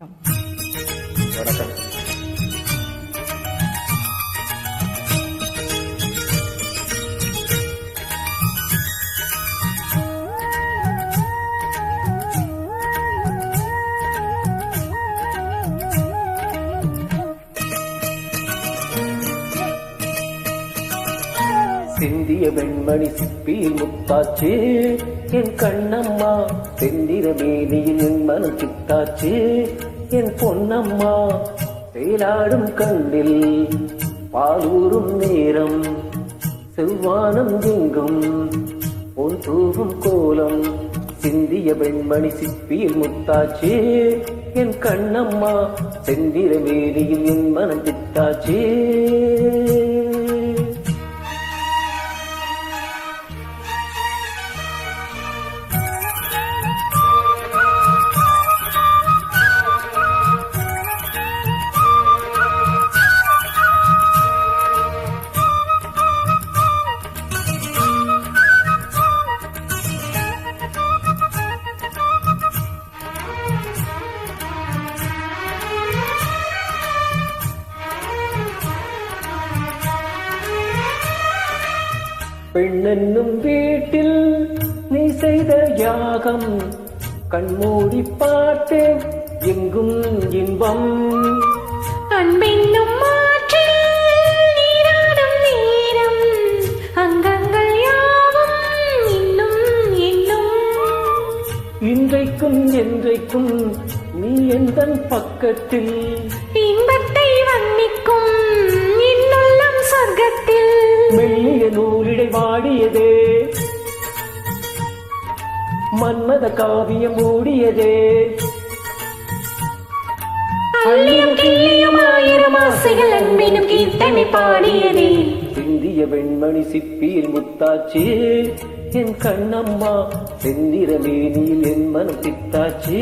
柔らか。சிந்திய வெண்மணி சிப்பியில் முத்தாச்சு. என் கண்ணம்மா செந்திர மேனியில் என் மனம் சித்தாச்சு. என் பொன்னம்மா செயலாடும் கண்ணில் பாலூரும் நேரம். செவ்வானம் எங்கும் உன் தூவும் கோலம். சிந்திய வெண்மணி சிப்பியில் முத்தாச்சு. என் கண்ணம்மா செந்திர மேனியில் என் மனம் சித்தாச்சு. பெண்ணென்னும் வீட்டில் நீ செய்த யாகம் கண்மூடி பார்த்தேன் எங்கும் இன்பம். அன்பென்னும் இன்றைக்கும் என்றைக்கும் நீ எந்த பக்கத்தில்? இன்பத்தை வர்ணிக்கும் இன்னுள்ளம் சொர்க்கத்தில். நூலிடை வாடியதே. மன்மத காவியம் மூடியதே. அள்ளியும் கிள்ளியும் ஆயிரம் ஆசைகள் அன்பெனும் கீர்த்தனை பாடியதே. சிந்திய வெண்மணி சிப்பியில் முத்தாச்சு என் கண்ணம்மா செந்திர மேனியில் என் மனம் பித்தாச்சு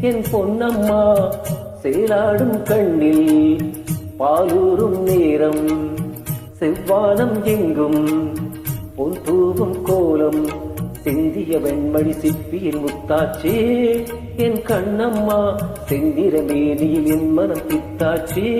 என் பொன்னம்மா செயலாடும் கண்ணில் பாலூரும் நேரம் செவ்வானம் எங்கும் உன் தூவும் கோலம் சிந்திய வெண்மணி சிப்பியில் முத்தாச்சே. என் கண்ணம்மா செந்திர மேனியில் என் மனம் பித்தாச்சே.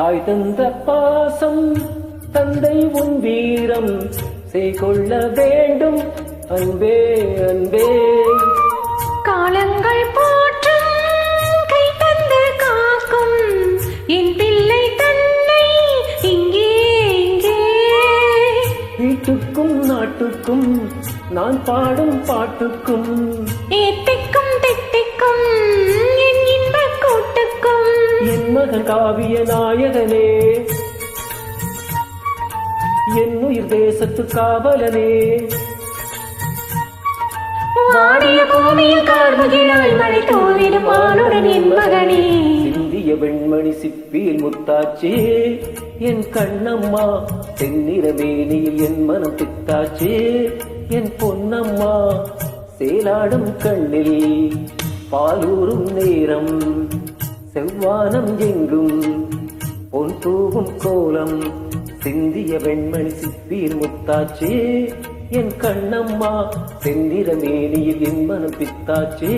தாய் தந்த பாசம் தந்தை உன் வீரம். செய்கொள்ள வேண்டும் அன்பே அன்பே. காலங்கள் போற்றும் கை தந்து காக்கும். என் பிள்ளை தன்னை இங்கே இங்கே. வீட்டுக்கும் நாட்டுக்கும் நான் பாடும் பாட்டுக்கும். ஏத்திக்கும் மகன் காவிய நாயகனே. என் உயிர் தேசத்து காவலனே. வாடிய பூமியில் கார்முகிலாய் மழை தூவிடும் ஆளுடன் என் மகனே. சிந்திய வெண்மணி சிப்பியில் முத்தாச்சு. என் கண்ணம்மா தென்னிற என் மனம் பித்தாச்சு என் பொன்னம்மா சேலாடும் கண்ணில் பாலூரும் நேரம். செவ்வானம் எங்கும் பொன் தூவும் கோலம் சிந்திய வெண்மணி சிப்பியில் முத்தாச்சே என் கண்ணம்மா செந்திர மேனியில் என் மனம் பித்தாச்சே.